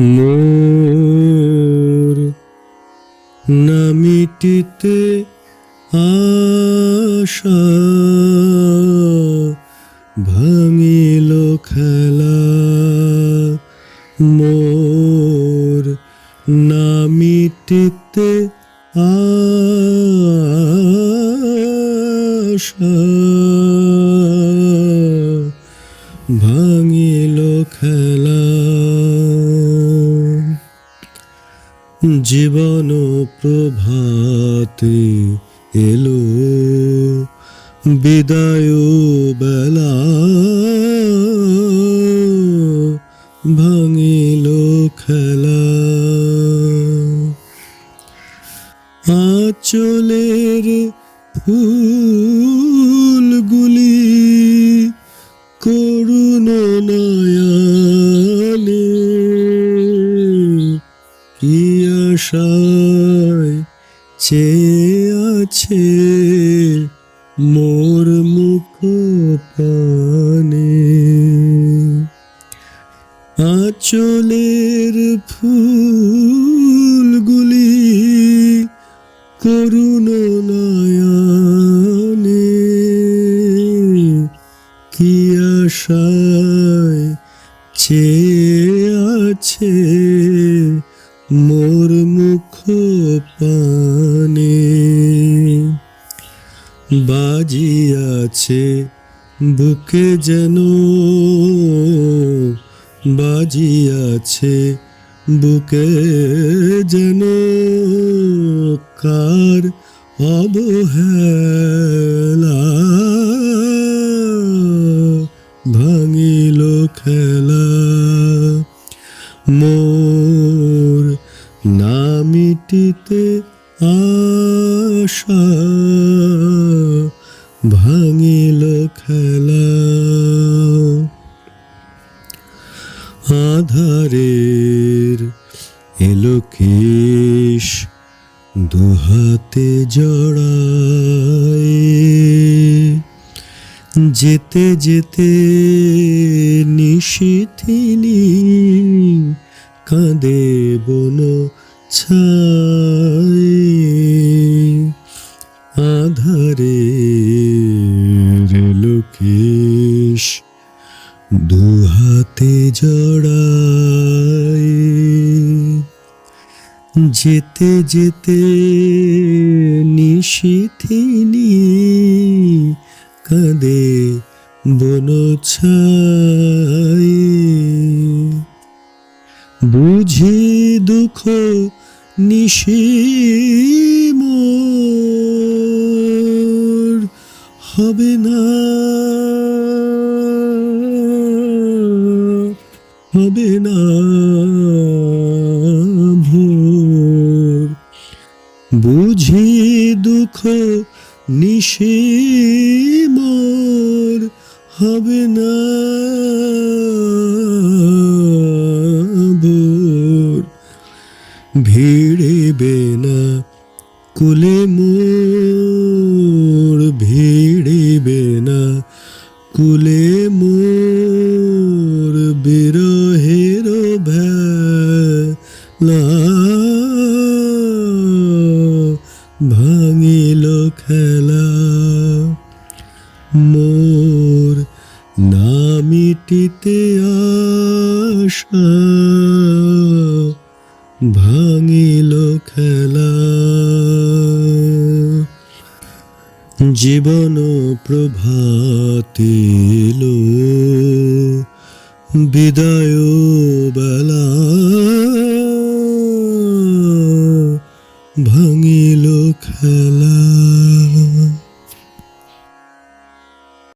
মোর নামিটিতে আশা ভাঙিল খেলা। মোর নামিটিতে আশা ভাঙিল খেলা। জীবন প্রভাতে এলো বিদায় বেলা ভাঙিল খেলা। আচলের ফুলগুলি করুণ আশায় চেয়ে আছে মোর মুখ পানে আচলের ফুলগুলি করুণ নয়নে কি আশায় চেয়ে আছে মোর মুখ পানে বাজিয়াছে বুকে যেন বাজিয়াছে বুকে যেন কার অবহেলা। আশা ভাঙিল খেলা। আধারের এলো কেশ দুহাতে জড়ায়। যেতে যেতে নিশিথিনী কাঁদে বন ছায়। আধারে লোকেশ দুহাতে জড়ায়। যেতে যেতে নিশিথিনি কাঁদে বন বুঝি দুঃখ নিশি মোর হবে না। হবে না ভোর। বুঝি দুঃখ নিশি মোর হবে না ভোর। ভিড়িবে না কুলে মোর। বিরহের ভেলা ভাঙিল খেলা। মোর নামিটিতে আশা ভাঙিল খেলা। জীবন প্রভাতিল বিদায় বেলা ভাঙিল খেলা।